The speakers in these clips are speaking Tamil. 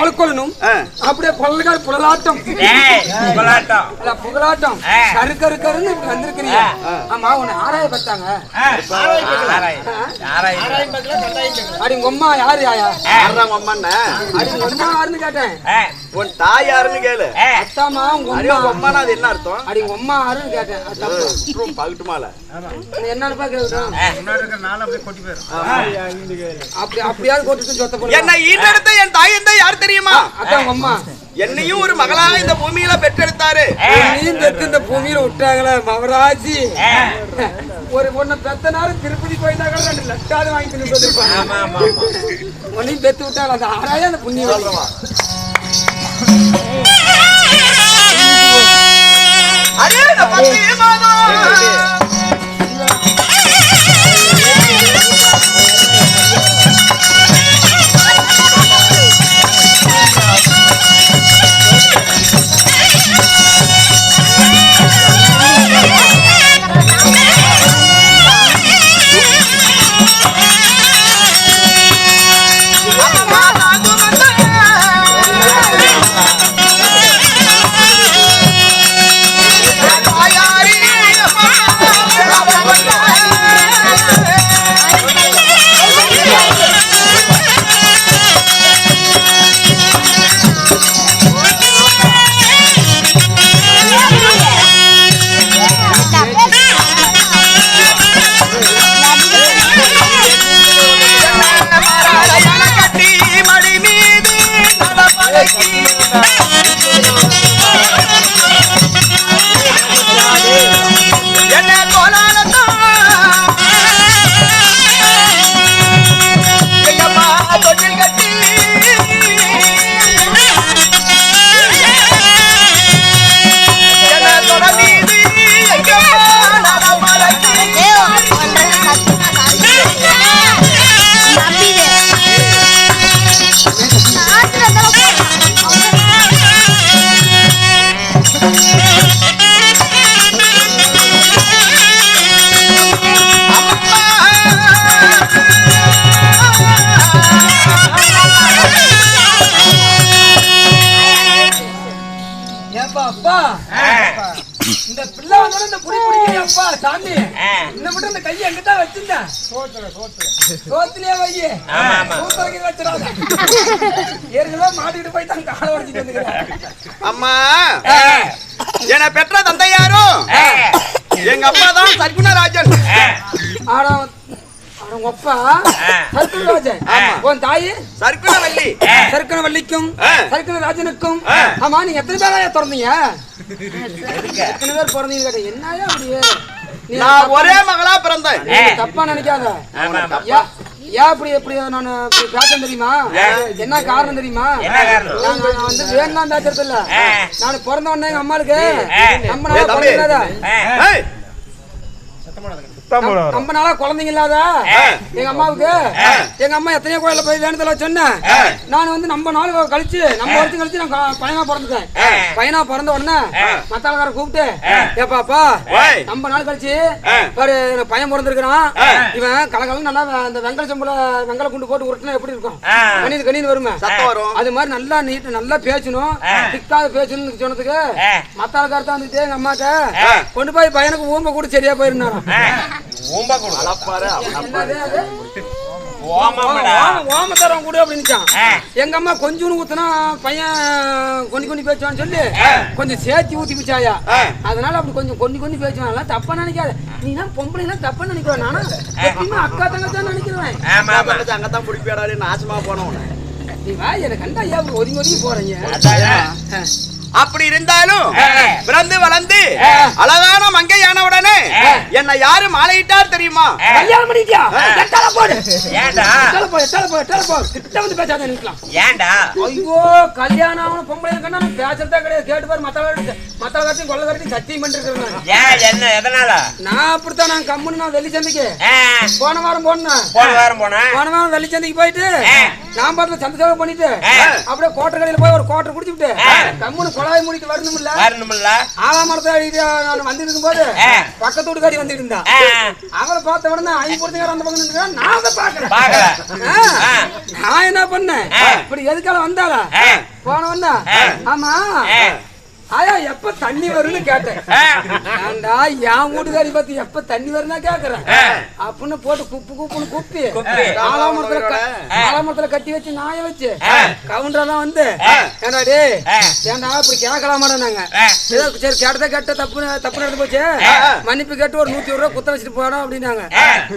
கொழுக்கொள்ளணும் ஆ. அப்படியே பொருள்கால் புலலாட்டம் டேய், புகழாட்டம். கரு கரு கருன்னு இப்படி வந்திருக்கிறீங்க. ஆமா உன்னை ஆராய பார்த்தாங்க. அடி உங்க அம்மா யாரு யாயா யாருதான் உங்க அம்மாண்ணே? அடி உங்க அம்மா யாருன்னு கேட்டேன். உன் தாய் யாருன்னு கேளு. அத்தாமா உங்க அம்மானா அது என்ன அர்த்தம்? அடி உங்க அம்மா யாருன்னு கேட்டேன். பகட்டுமால என்னன்னு. அப்படி அப்படியாவது சொத்த போல என்னை ஈண்டெடுத்த என் தாய் எந்த யார் தெரியுமா? அதான் உங்க அம்மா. என்னையும் ஒரு மகளாக இந்த பூமியில பெற்றெடுத்தாரு. நீயும் பெத்து இந்த பூமியில விட்டாங்களே மவராஜி ஒரு பொண்ணை பெத்த நேரம் திருப்பதி போயிருந்தா கூட ரெண்டு லட்சாவது வாங்கி ஆமா, ஆமா. உன்னையும் பெத்து விட்டாங்க அந்த ஆறாய அந்த புண்ணியம் அதே இந்த பத்து மாதம் না சோத்துலயே. சோத்துல வைக்க வச்சிடாத. ஏற்கனவே மாட்டிக்கிட்டு போய் தான் காலை உடச்சிட்டு வந்துக்கிறேன். அம்மா ஆ, என்னை பெற்ற தந்தை யாரும் ஆ, எங்க அப்பா தான் சர்க்குணராஜன். ஆ. ஆனா உங்க அப்பா ஆமா. உன் தாயி வள்ளிக்கும். சர்க்கன ராஜனுக்கும் ஆ. ஆமா நீங்க எத்தனை பேரா திறந்தீங்க எத்தனை பேர் பிறந்தீங்க என்னயா அப்படியே? நான் தப்பா- ஒரே மகளா பிறந்தேன். நீ தப்பா நினைக்காத. ஏன் இப்படி எப்படி நான் இப்படி பேசணும் தெரியுமா? என்ன காரணம் தெரியுமா? என்ன காரணம்? நான் நான் வந்து வேணாம் பேசுறது இல்ல. நான் பிறந்த உடனே எங்க அம்மாளுக்கு. நம்ம ஏய், நம்ம நாளா குழந்தைங்க இல்லாத. எங்க அம்மாவுக்கு? எங்க அம்மா எத்தனையோ கோயில போய் வேணுதல சொன்னேன். நான் வந்து நம்ம நாள் கழிச்சு நம்ம வருஷம் கழிச்சு நான் பையனா பிறந்துட்டேன். பையனா பிறந்த உடனே மத்தாளக்கார கூப்பிட்டு ஏப்பாப்பா. நம்ம நாள் கழிச்சு பாரு பையன் பிறந்திருக்கிறான். இவன் கலகலம் நல்லா அந்த வெங்கல செம்புல வெங்கல குண்டு போட்டு உருட்டினா எப்படி இருக்கும். கண்ணீர் கண்ணீர் வருமே? சத்தம் வரும். அது மாதிரி நல்லா நீட் நல்லா பேசணும். திக்காத பேசணும்னு சொன்னதுக்கு ஆ. மத்தாளக்காரத்தான் வந்துட்டு எங்க அம்மாட்ட கொண்டு போய் பையனுக்கு ஊம்ப கூட சரியா போயிருந்தாராம் ஆ. ஊம்பா கொடு. அளப்பாரு என்னது அது? ஓமம்டா. ஓம- ஓம தரம் கொடு அப்படின்னுச்சான். எங்க அம்மா கொஞ்சம் ஊத்துனா பையன் கொண்டு கொண்டு பேசுவான்னு சொல்லி கொஞ்சம் சேர்த்து ஊத்தி பிச்சாயா அதனால அப்படி கொஞ்சம் கொண்டு கொண்டு பேசுவான் தப்பா நினைக்காத நீ தான் பொம்பளை தப்பா நினைக்கிறேன் நானா எப்பயுமே அக்கா தங்கச்சி நினைக்கிறேன் ஆமா. அங்கதான் குடிப்பியாடாரு நாசமா போனவன நீ வா எனக்கு கண்டா ஐயா ஒதுங்கி ஒதுங்கி போறீங்க? அப்படி இருந்தாலும். பிறந்து வளர்ந்து அழகான மங்கையான உடனே என்னை யாரு மாலையிட்டார் தெரியுமா? கல்யாணம் பண்ணிட்டியா? போடு. ஏன்டா எட்டால கிட்ட வந்து பேசாத நிக்கலாம் ஏன்டா? ஐயோ கல்யாணம் ஆகணும் பொம்பளை பேசுறதே கிடையாது. கேட்டு பாரு மத்த மத்த கட்சியும் கொள்ள கட்சியும் சத்தியம் பண்ணிருக்கிறேன். ஏன் என்ன எதனால? நான் அப்படித்தான் நான் கம்முன்னு நான் வெள்ளி சந்தைக்கு ஆ, போன வாரம் போனேன். போன வாரம் போனேன். போன வாரம் வெள்ளி சந்தைக்கு போயிட்டு. நான் பாட்டுல சந்த சேவை பண்ணிட்டு அப்படியே கோட்டை கடையில போய் ஒரு கோட்டை குடிச்சுட்டு கம்முனு குழாய் மூடிட்டு வரணும்ல வரணுமில்ல. ஆலாமரத்தை அடிக்கிட்டு நான் வந்துட்டு இருக்கும்போது ஆ. பக்கத்து வீட்டுக்காரி வந்துட்டு இருந்தா ஆ, அவளை பார்த்த உடனே ஐம்பொருத்தங்கார அந்த பக்கம் நான் அதை பாக்குறேன். நான் என்ன பண்ணேன்? இப்படி எதுக்கால வந்தாளா? போன உடனே? ஆமா. ஆயா எப்ப தண்ணி வரும்னு கேட்டேன். ஏன்டா என் வீட்டுக்காரி பத்தி எப்ப தண்ணி வரும்னா கேக்குறேன். அப்படின்னு போட்டு குப்பு குப்புன்னு குப்பி. குப்பி. ஆலாமரத்துல ஆலாமரத்துல கட்டி வச்சு நாய வச்சு கவுண்டரெல்லாம் வந்து ஏண்டா டேய் ஏன்டா இப்படி கேட்கலாமாடா நாங்க? ஏதோ சரி கேட்டதா கேட்ட தப்பு தப்பு நடந்து போச்சு. மன்னிப்பு கேட்டு ஒரு நூத்தி ஒரு ரூபா குத்த வச்சுட்டு போறோம் அப்படின்னாங்க.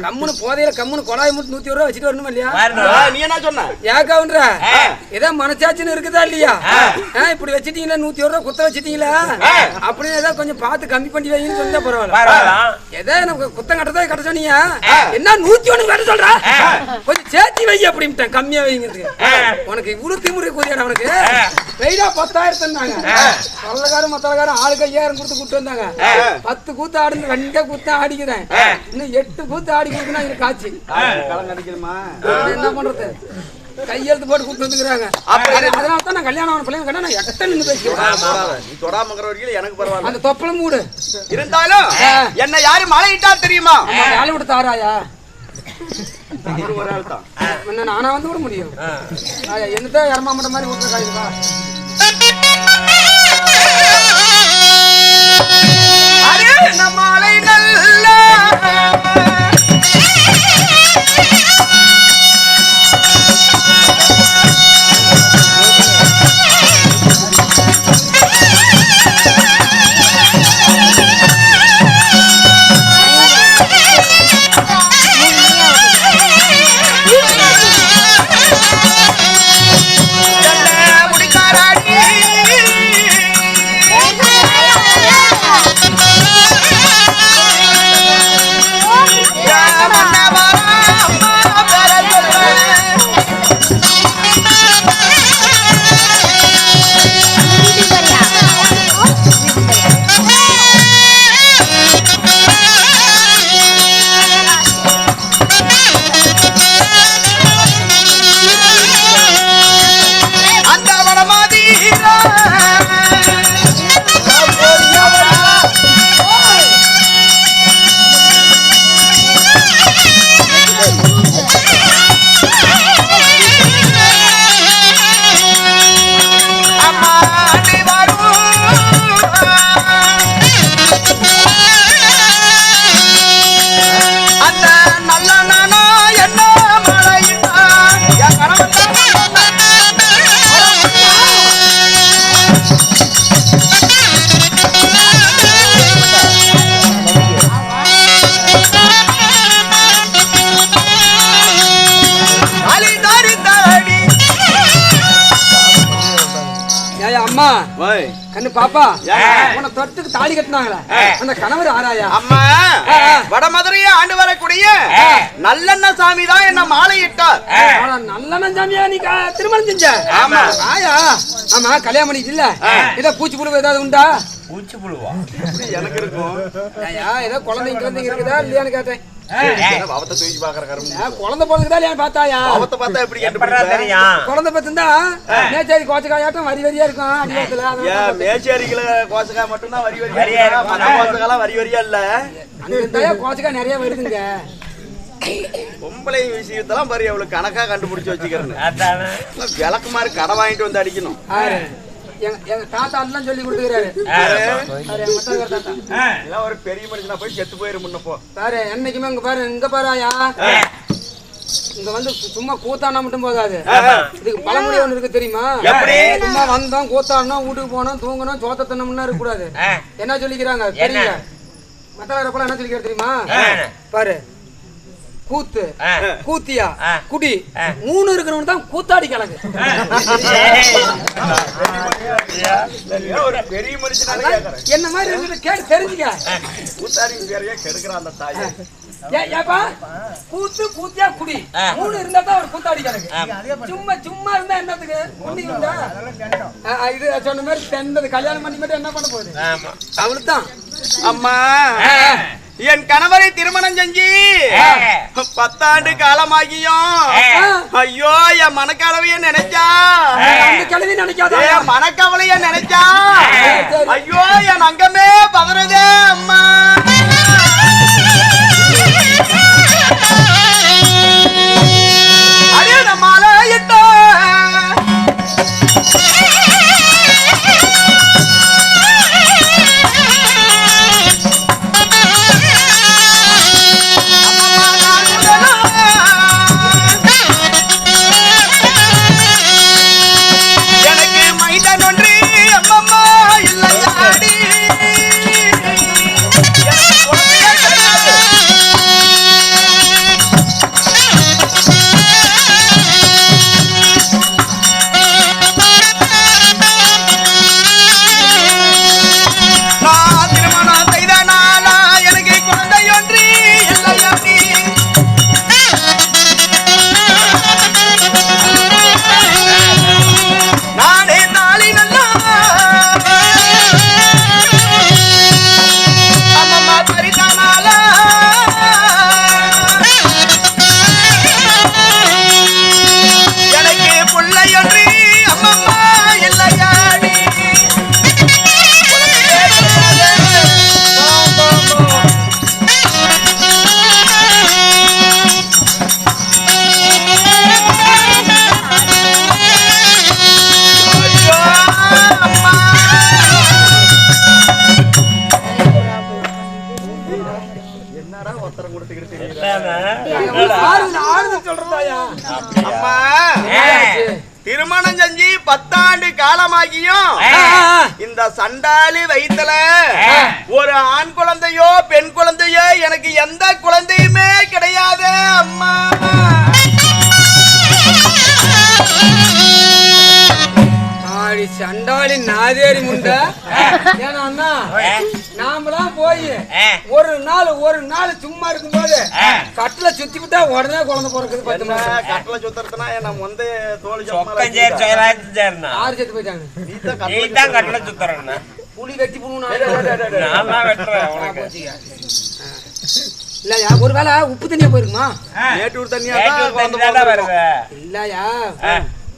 கம்முனு போதையில கம்முனு குழாய் மூட்டு நூத்தி ஒரு ரூபா வச்சுட்டு வரணுமா இல்லையா? நீ என்ன சொன்ன? ஏன் கவுண்டர? ஏதோ மனசாட்சின்னு இருக்குதா இல்லையா? இப்படி வச்சிட்டீங்களா நூத்தி ஒரு ரூபா குத்த வச்சிட்டீங்களா அப்படின்னு ஏதோ கொஞ்சம் பார்த்து கம்மி பண்ணி வைங்கன்னு சொன்னா பரவாயில்ல. ஏதோ எனக்கு குத்தம் கட்டதா கட்ட சொன்னீங்க. என்ன நூத்தி ஒண்ணு கட்ட சொல்ற? கொஞ்சம் சேர்த்தி வை அப்படின்ட்டேன் கம்மியா வைங்கிறதுக்கு உனக்கு இவ்வளவு திமுறை கூறியாடா உனக்கு? வெயிடா பத்தாயிரத்து இருந்தாங்க சொல்லக்காரும் மத்தலக்காரும் ஆளுக்கு ஐயாயிரம் கொடுத்து கூட்டு வந்தாங்க. பத்து கூத்து ஆடுன்னு ரெண்டே கூத்து ஆடிக்கிறேன். இன்னும் எட்டு கூத்து ஆடி கொடுக்கணும் எனக்கு காட்சி. களம் கடிக்கணுமா நான் என்ன பண்றது? கையெழுத்து போட்டு கூப்பிட்டு வந்துக்கிறாங்க அதனால தான் நான் கல்யாணம் பிள்ளைங்க நான் எட்ட நின்று பேசுகிறேன். நீ தொடாமங்கிற வரைக்கும் எனக்கு பரவாயில்ல. அந்த தொப்பல மூடு. இருந்தாலும் என்ன யாரு மலையிட்டா தெரியுமா? வேலை விட்டு தாராயா ஒரு ஆள் தான். என்ன நானா வந்து விட முடியும். ஆயா, என்னத்த இரமா மட்ட மாதிரி என்ன மாலை நல்ல அம்மா. கண்ணு பாப்பா? உன்னை தொட்டுக்கு தாலி கட்டினாங்களா. அந்த கணவர் ஆராயா? அம்மா. வடமதுரையை ஆண்டு வரக்கூடிய நல்லெண்ண சாமி தான் என்ன மாலையிட்டார். ஆனா நல்ல நஞ்சாமியா நீ திருமணம் செஞ்ச? ஆமா. ஆயா. ஆமா கல்யாணம் பண்ணிட்டு இல்ல? ஏதோ பூச்சி புழு ஏதாவது உண்டா? பூச்சி புழுவா? எனக்கு இருக்கும்? ஏதோ குழந்தைங்க குழந்தைங்க இருக்குதா இல்லையான்னு கேட்டேன். அவத்தை தூக்கி பாக்குற கரும் ஏன் குழந்தை பிறகுதா இல்லையான்னு பார்த்தாயா? அவத்தை பார்த்தா எப்படி? தெரியும். குழந்தை பத்திருந்தா நேச்சேரி கோச்சக்காயாட்டம் வரி வரியா இருக்கும் அடிவாரத்துல ஏன் மேச்சேரிகள கோசக்காய் மட்டும்தான் வரி வரியா கோசக்காலாம் வரி வரியா இல்ல? அங்க இருந்தாயா கோச்சக்கா நிறைய வருதுங்க. பொம்பளை விஷயத்தெல்லாம் பாரு எவ்வளவு கணக்கா கண்டுபிடிச்சு வச்சுக்கிறேன்னு. அதானே. விளக்கு மாதிரி கடை வாங்கிட்டு வந்து அடிக்கணும். எங்க தாத்தா எல்லாம் சொல்லி தாத்தா. எல்லாம் ஒரு பெரிய மனுஷனா போய் செத்து போயிரு முன்னப்போ பாரு என்னைக்குமே இங்க பாரு இங்க பாருயா இங்க வந்து சு- சும்மா கூத்தாடினா மட்டும் போதாது. இதுக்கு பழமொழி ஒண்ணு இருக்கு தெரியுமா? சும்மா வந்தோம் கூத்தாடணும் வீட்டுக்கு போனோம் தூங்கணும் சோத்த தின்னோம்னா இருக்க கூடாது. ஆ. என்ன சொல்லிக்கிறாங்க? தெரியல மத்தவரப்பெல்லாம் என்ன சொல்லிக்கிறாரு தெரியுமா? பாரு. கூத்து. கூத்தியா. குடி. மூணு இருக்கிறவன் தான் கூத்தாடி கிழங்கு. ஏன் ஒரு பெரிய மனுஷனால கேக்குறேன் என்ன மாதிரி இருக்குது? கேட்டு தெரிஞ்சுக்க. கூத்தாடி பேரையே கெடுக்கிறான் அந்த தாயை. ஏப்பா? கூத்து கூத்தியா குடி. மூணு இருந்தா தான் ஒரு கூத்தாடி கிழங்கு. சும்மா சும்மா இருந்தா என்னத்துக்கு? ஒண்ணு இருந்தா? இது சொன்ன மாதிரி தென்னது கல்யாணம் பண்ணி மட்டும் என்ன பண்ண போகுது? ஆமா. அவளுக்கு தான். அம்மா. என் கணவரை திருமணம் செஞ்சு. பத்தாண்டு காலமாகியும் ஐயோ என் மனக்கலவைய நினைச்சா. கிழவி நினைக்காத? என் மனக்கவலைய நினைச்சா. ஐயோ என் அங்கமே பதறதே அம்மா. இந்த சண்டாளி வயித்துல ஒரு ஆண் குழந்தையோ பெண் குழந்தையோ எனக்கு எந்த குழந்தையுமே கிடையாது அம்மா. சண்டாளி நாதேரி முண்டை. ஏன்னா போய் ஒரு நாள் ஒரு நாள் சும்மா இருக்கும்போது கட்டில சுத்தி விட்டா உடனே குழந்தை பிறக்குது பத்து மாசம். கட்டளை சுத்துறதுனா என்ன வந்து தோல் சொக்கம் சேர் சொகலாச்சு சேர்னா ஆறு செத்து போயிட்டாங்க. நீ தான் கட்டளை சுத்துறேன்னா புலி வெட்டி போடுவோம் நான் தான் வெட்டுறேன் உனக்கு. இல்லையா ஒருவேளை உப்பு தண்ணியா போயிருக்குமா? மேட்டூர் தண்ணியா தான் தானே. வருது. இல்லையா?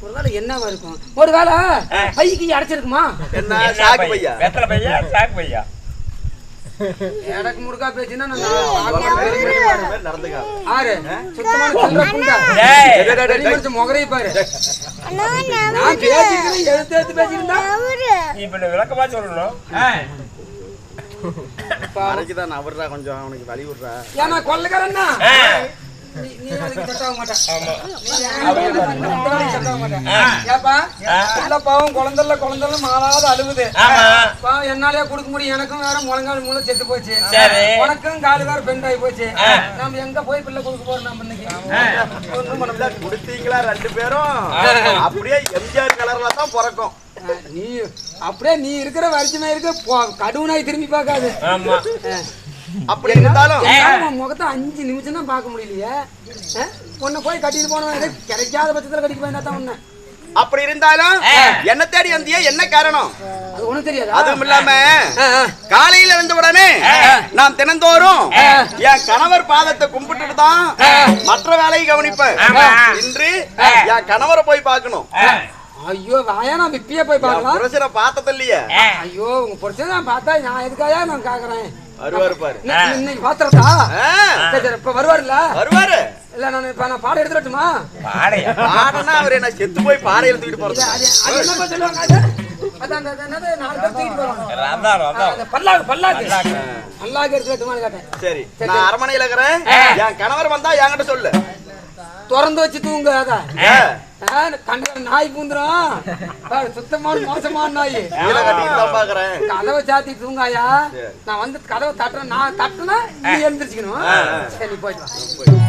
ஒருவேளை என்னவா இருக்கும்? ஒருவேளை பைக்கு அடைச்சிருக்குமா? என்ன சாக்கு பையா? பையா? வெத்தலை பையா சாக்கு பையா? எனக்கு முடுக்கா பேச்சுன்னா நடந்துக்காத. ஆறு சுத்தமான சில்லற புண்டை. முகரையை பாரு. நான் பேசிக்கிறேன் எடுத்து எடுத்து இப்ப விளக்கமா சொல்லணும் கொஞ்சம் அவனுக்கு வழி விடுறா. ஏன்னா கொள்ளக்காரன்னா நீ செட் ஆக மாட்டேன் செட் ஆக மாட்டேன் ஏப்பா இல்ல பாவம் குழந்தைல குழந்தைல மாறாத அழுகுது ஆமா பாவம் என்னாலே கொடுக்க முடியும் எனக்கும் வேற முழங்கால் மூளை செத்து போச்சு உனக்கும் காலு வேற பெண்ட் ஆகி போச்சு நம்ம எங்க போய் பிள்ளை கொடுக்க போறோம் நம்ம இன்னைக்கு ஒண்ணும் பண்ண முடியாது. குடுத்தீங்களா ரெண்டு பேரும் அப்படியே எம்ஜிஆர் கலர்ல தான் பிறக்கும் நீ அப்படியே நீ இருக்கிற வருஷமே இருக்க போ- கடுவனாய் திரும்பி பார்க்காது அப்படி இருந்தாலும் முகத்தை அஞ்சு நிமிஷம் தான் பார்க்க முடியலையே? உன்னை போய் கட்டிட்டு போனவன் கிடைக்காத பட்சத்துல கட்டிட்டு போயிருந்தா தான் உன்னை? அப்படி இருந்தாலும் என்ன தேடி வந்தியே என்ன காரணம்? அது ஒண்ணும் தெரியாதா? அதுவும் இல்லாம. காலையில இருந்த உடனே நான் தினந்தோறும் என் கணவர் பாதத்தை கும்பிட்டுட்டு தான் மற்ற வேலையை கவனிப்பேன். இன்று என் கணவரை போய் பார்க்கணும். ஐயோ வாயா நான் இப்பயே போய் பார்க்கலாம். புருஷனை பார்த்தது இல்லையே ஐயோ உங்க புருஷன் நான் பார்த்தா நான் எதுக்காயா நான் கேக்குறேன்? வருவாரு பாரு. இன்னைக்கு- ஆ, சரி இப்ப வருவாருல்ல? வருவாரு. இல்ல நான் இப்ப நான் பாடம் எடுத்துட்டுமா பாடையா? பாடனா அவரு என்ன செத்து போய் பாறையில தூக்கிட்டு போறது? அது என்னப்பா சொல்லுவாங்க அது? அரமனையில இருக்கிறேன். என் கணவர் வந்தா என்கிட்ட சொல்லு. திறந்து வச்சு தூங்கு அதான் ஆ, கண்ட நாய் பூந்துரும். சுத்தமான மோசமான நாய். கதவை சாத்தி தூங்காயா? நான் வந்து கதவை தட்டுறேன். நான் தட்டுனா நீ எழுந்திரிச்சுக்கணும். சரி போயிட்டு